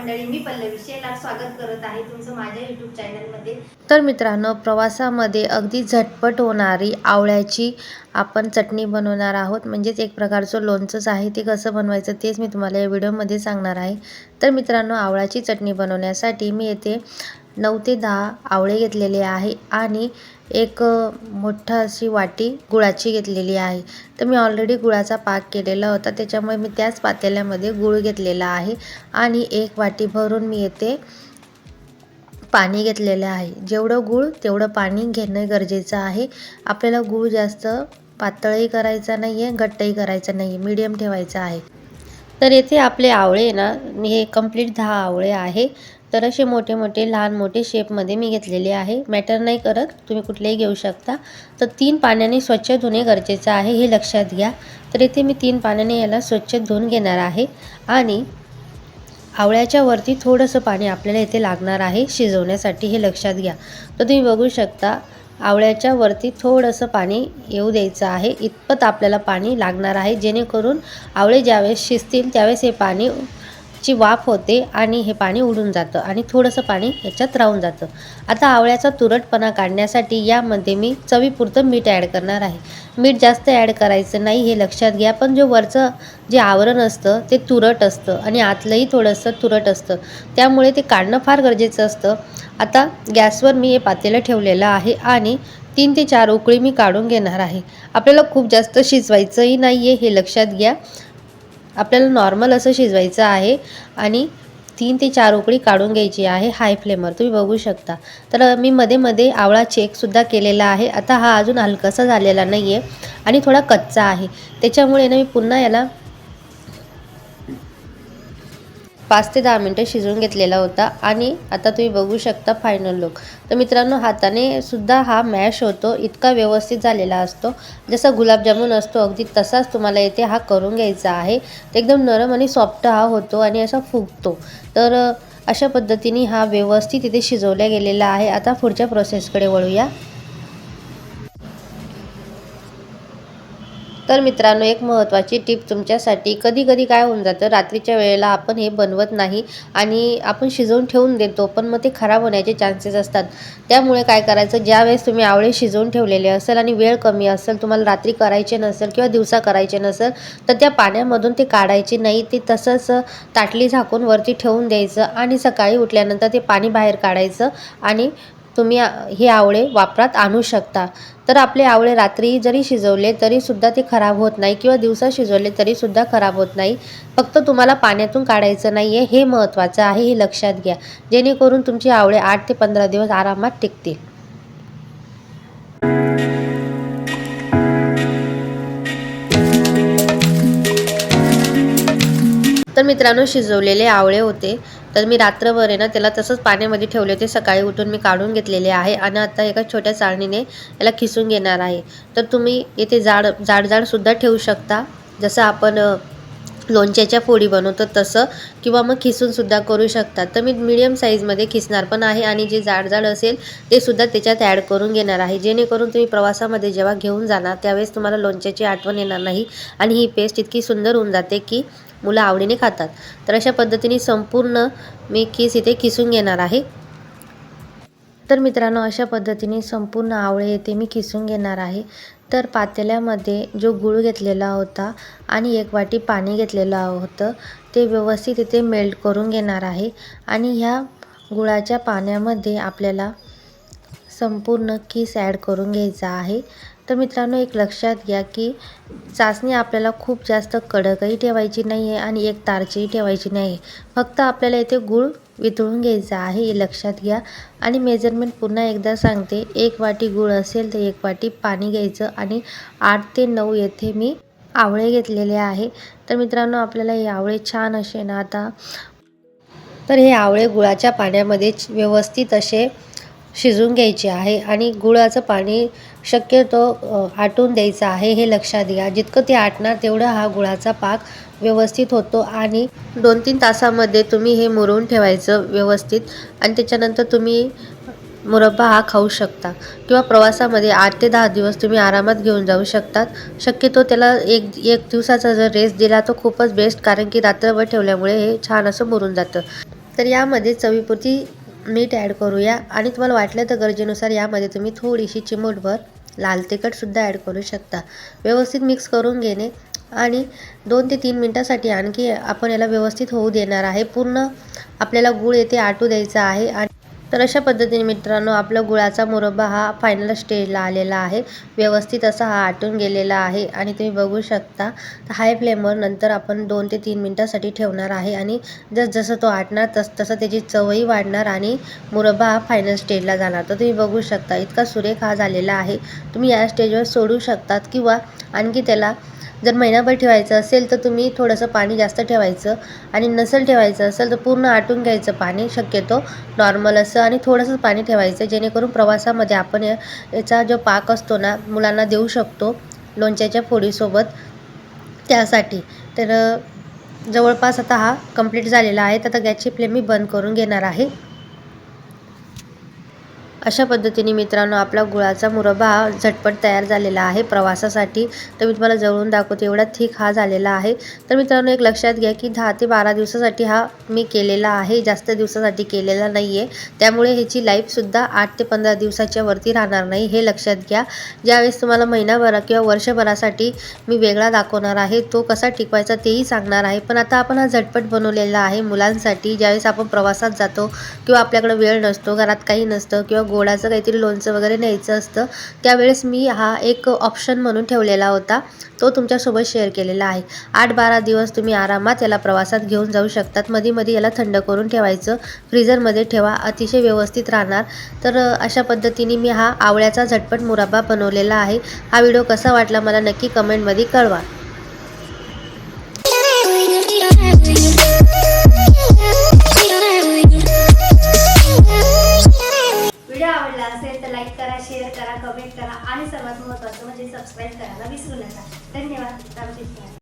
मंडळी मी पल्लवी शेलार स्वागत करत आहे तुमचं माझ्या यूट्यूब चॅनलमध्ये तर मित्रांनो प्रवासामध्ये अगदी झटपट होणारी आवळ्याची आपण चटणी बनवणार आहोत. म्हणजेच एक प्रकारचं लोणचंच आहे. ते कसं बनवायचं तेच मी तुम्हाला या व्हिडिओमध्ये सांगणार आहे. तर मित्रांनो आवळ्याची चटणी बनवण्यासाठी मी येथे नऊ ते दहा आवळे घेतलेले आहे आणि एक मोठ्ठा मोठा अशी वाटी गुळाची घेतलेली आहे. तर मी ऑलरेडी गुळाचा पाक केलेला होता. त्याच्यामुळे मी त्याच पातेल्यामध्ये गुळ घेतलेला आहे आणि एक वाटी भरून मी येथे पाणी घेतलेलं आहे. जेवढं गूळ तेवढं पाणी घेणं गरजेचं आहे. आपल्याला गूळ जास्त पातळही करायचा नाही आहे घट्टही करायचा नाही आहे मीडियम ठेवायचा आहे. तर येथे आपले आवळे ना मी हे कंप्लीट दहा आवळे आहे. तर असे मोठे मोठे लहान मोठे शेपमध्ये मी घेतलेले आहे. मॅटर नाही करत तुम्ही कुठलेही घेऊ शकता. तर तीन पाण्याने स्वच्छ धुणे गरजेचं आहे हे लक्षात घ्या. तर इथे मी तीन पाण्याने याला स्वच्छ धुवून घेणार आहे. आणि आवळ्याच्या वरती थोडंसं पाणी आपल्याला इथे लागणार आहे शिजवण्यासाठी हे लक्षात घ्या. तर तुम्ही बघू शकता आवळ्याच्या वरती थोडंसं पाणी येऊ द्यायचं आहे. इतपत आपल्याला पाणी लागणार आहे जेणेकरून आवळे ज्यावेळेस शिजतील त्यावेळेस हे पाणी ची वाफ होते आणि हे पाणी उडून जातं आणि थोडंसं पाणी याच्यात राहून जातं. आता आवळ्याचा तुरटपणा काढण्यासाठी यामध्ये मी चवीपुरतं मीठ ॲड करणार आहे. मीठ जास्त ॲड करायचं नाही हे लक्षात घ्या पण जे वरचं जे आवरण असतं ते तुरट असतं आणि आतलंही थोडंसं तुरट असतं. त्यामुळे ते काढणं फार गरजेचं असतं. आता गॅसवर मी हे पातेलं ठेवलेलं आहे आणि तीन ते चार उकळी मी काढून घेणार आहे. आपल्याला खूप जास्त शिजवायचंही नाही आहे हे लक्षात घ्या. आपल्याला नॉर्मल असं शिजवायचं आहे आणि तीन ते चार उकळी काढून घ्यायची आहे हाय फ्लेमवर तुम्ही बघू शकता. तर मी मध्ये मध्ये आवळा चेकसुद्धा केलेला आहे. आता हा अजून हलकासा झालेला नाही आहे आणि थोडा कच्चा आहे. त्याच्यामुळे ना मी पुन्हा याला पाच ते दहा मिनटं शिजवून घेतलेला होता आणि आता तुम्ही बघू शकता फायनल लुक तर मित्रांनो हाताने सुद्धा हा मॅश होतो इतका व्यवस्थित झालेला असतो. जसा गुलाबजामुन असतो अगदी तसाच तुम्हाला इथे हा करून घ्यायचा आहे. तर एकदम नरम आणि सॉफ्ट हा होतो आणि असा फुगतो. तर अशा पद्धतीने हा व्यवस्थित इथे शिजवल्या गेलेला आहे. आता पुढच्या प्रोसेसकडे वळूया. तर मित्रांनो एक महत्त्वाची टिप तुमच्यासाठी कधी कधी काय होऊन जातं रात्रीच्या वेळेला आपण हे बनवत नाही आणि आपण शिजवून ठेवून देतो पण मग ते खराब होण्याचे चान्सेस असतात. त्यामुळे काय करायचं ज्या वेळेस तुम्ही आवळे शिजवून ठेवलेले असेल आणि वेळ कमी असेल तुम्हाला रात्री करायचे नसेल किंवा दिवसा करायचे नसेल तर त्या पाण्यामधून ते काढायचे नाही ते तसंच ताटली झाकून वरती ठेवून द्यायचं आणि सकाळी उठल्यानंतर ते पाणी बाहेर काढायचं आणि तुम्ही हे आवळे वापरात आणू शकता. तर आपले आवळे रात्री जरी शिजवले तरी सुद्धा ते खराब होत नाही किंवा दिवसा शिजवले तरी सुद्धा खराब होत नाही. फक्त तुम्हाला पाण्यातून काढायचं नाही आहे हे महत्त्वाचं आहे हे लक्षात घ्या. जेणेकरून तुमचे आवळे आठ ते पंधरा दिवस आरामात टिकतील. तर मित्रांनो शिजवलेले आवळे होते. तर मी रात्रभर आहे ना त्याला तसंच पाण्यामध्ये ठेवले होते. सकाळी उठून मी काढून घेतलेले आहे आणि आता एका छोट्या चाळणीने याला खिसून घेणार आहे. तर तुम्ही येथे जाड जाड जाडसुद्धा ठेवू शकता. जसं आपण लोणच्याच्या फोडी बनवतो तसं किंवा मग खिसूनसुद्धा करू शकता. तर मी मिडियम साईजमध्ये खिसणार पण आहे आणि जे जाड जाड असेल ते सुद्धा त्याच्यात ॲड करून घेणार आहे. जेणेकरून तुम्ही प्रवासामध्ये जेव्हा घेऊन जाणार त्यावेळेस तुम्हाला लोणच्याची आठवण येणार नाही आणि ही पेस्ट इतकी सुंदर होऊन जाते की मुलं आवडीने खातात. तर अशा पद्धतीने संपूर्ण मी किस इथे किसून घेणार आहे. तर मित्रांनो अशा पद्धतीने संपूर्ण आवळे येथे मी किसून घेणार आहे. तर पातेल्यामध्ये जो गूळ घेतलेला होता आणि एक वाटी पाणी घेतलेलं होतं ते व्यवस्थित इथे मेल्ट करून घेणार आहे. आणि ह्या गुळाच्या पाण्यामध्ये आपल्याला संपूर्ण किस ॲड करून घ्यायचा आहे. तर मित्रांनो एक लक्षात घ्या की चाचणी आपल्याला खूप जास्त कडकही ठेवायची नाही आहे आणि एक तारचीही ठेवायची नाही आहे फक्त आपल्याला इथे गूळ वितळून घ्यायचा आहे हे लक्षात घ्या. आणि मेजरमेंट पुन्हा एकदा सांगते एक वाटी गूळ असेल तर एक वाटी पाणी घ्यायचं आणि आठ ते नऊ येथे मी आवळे घेतलेले आहे. तर मित्रांनो आपल्याला हे आवळे छान असे ना आता तर हे आवळे गुळाच्या पाण्यामध्ये व्यवस्थित असे शिजून घ्यायचे आहे आणि गुळाचं पाणी शक्यतो आटून द्यायचा आहे हे लक्षात घ्या. जितकं ते आटणार तेवढं हा गुळाचा पाक व्यवस्थित होतो आणि दोन तीन तासामध्ये तुम्ही हे मुरवून ठेवायचं व्यवस्थित आणि त्याच्यानंतर तुम्ही मुरब्बा हा खाऊ शकता. किंवा प्रवासामध्ये आठ ते दहा दिवस तुम्ही आरामात घेऊन जाऊ शकतात. शक्यतो त्याला एक एक दिवसाचा जर रेस्ट दिला तर खूपच बेस्ट कारण की रात्रभर ठेवल्यामुळे हे छान असं मुरून जातं. तर यामध्ये चवीपुरती मीठ ॲड करूया. आणि तुम्हाला वाटलं तर गरजेनुसार यामध्ये तुम्ही थोडीशी चिमूटभर लाल तिखटसुद्धा ॲड करू शकता. व्यवस्थित मिक्स करून घेणे. आणि दोन ते तीन मिनटासाठी आणखी आपण याला व्यवस्थित होऊ देणार आहे. पूर्ण आपल्याला गूळ येथे आटू द्यायचा आहे. आणि तर अशा पद्धतीने मित्रांनो आपला गुळाचा मुरब्बा हा फायनल स्टेजला आलेला आहे. व्यवस्थित असा हा आटून गेलेला आहे आणि तुम्ही बघू शकता हाय फ्लेमवर नंतर आपण दोन ते तीन मिनटासाठी ठेवणार आहे आणि जस जसं तो आटणार तस तसं त्याची चवही वाढणार आणि मुरब्बा हा फायनल स्टेजला जाणार. तर तुम्ही बघू शकता इतका सुरेख हा झालेला आहे. तुम्ही या स्टेजवर सोडू शकतात किंवा आणखी त्याला जर महिनाभर ठेवायचं असेल तर तुम्ही थोडंसं पाणी जास्त ठेवायचं आणि नसेल ठेवायचं असेल तर पूर्ण आटून घ्यायचं पाणी शक्यतो नॉर्मल असं आणि थोडंसं पाणी ठेवायचं जेणेकरून प्रवासामध्ये आपण या- याचा जो पाक असतो ना मुलांना देऊ शकतो लोणच्याच्या फोडीसोबत. त्यासाठी तर जवळपास आता हा कंप्लीट झालेला आहे. तर आता गॅसची फ्लेम मी बंद करून घेणार आहे. अशा पद्धतीने मित्रांनो आपला गुळाचा मुरब्बा हा झटपट तयार झालेला आहे. प्रवासासाठी तर मी तुम्हाला जवळून दाखवते एवढा थिक हा झालेला आहे. तर मित्रांनो एक लक्षात घ्या की दहा ते बारा दिवसासाठी हा मी केलेला आहे. जास्त दिवसासाठी केलेला नाही आहे त्यामुळे ह्याची लाईफसुद्धा आठ ते पंधरा दिवसाच्या वरती राहणार नाही हे लक्षात घ्या. ज्यावेळेस तुम्हाला महिनाभरा किंवा वर्षभरासाठी मी वेगळा दाखवणार आहे तो कसा टिकवायचा तेही सांगणार आहे. पण आता आपण हा झटपट बनवलेला आहे मुलांसाठी. ज्यावेळेस आपण प्रवासात जातो किंवा आपल्याकडे वेळ नसतो घरात काही नसतं किंवा गोडाचं काहीतरी लोणचं वगैरे न्यायचं असतं त्यावेळेस मी हा एक ऑप्शन म्हणून ठेवलेला होता. तो तुमच्यासोबत शेअर केलेला आहे. आठ बारा दिवस तुम्ही आरामात याला प्रवासात घेऊन जाऊ शकतात. मध्ये मध्ये याला थंड करून ठेवायचं. फ्रीजरमध्ये ठेवा. अतिशय व्यवस्थित राहणार. तर अशा पद्धतीने मी हा आवळ्याचा झटपट मुराबा बनवलेला आहे. हा व्हिडिओ कसा वाटला मला नक्की कमेंटमध्ये कळवा.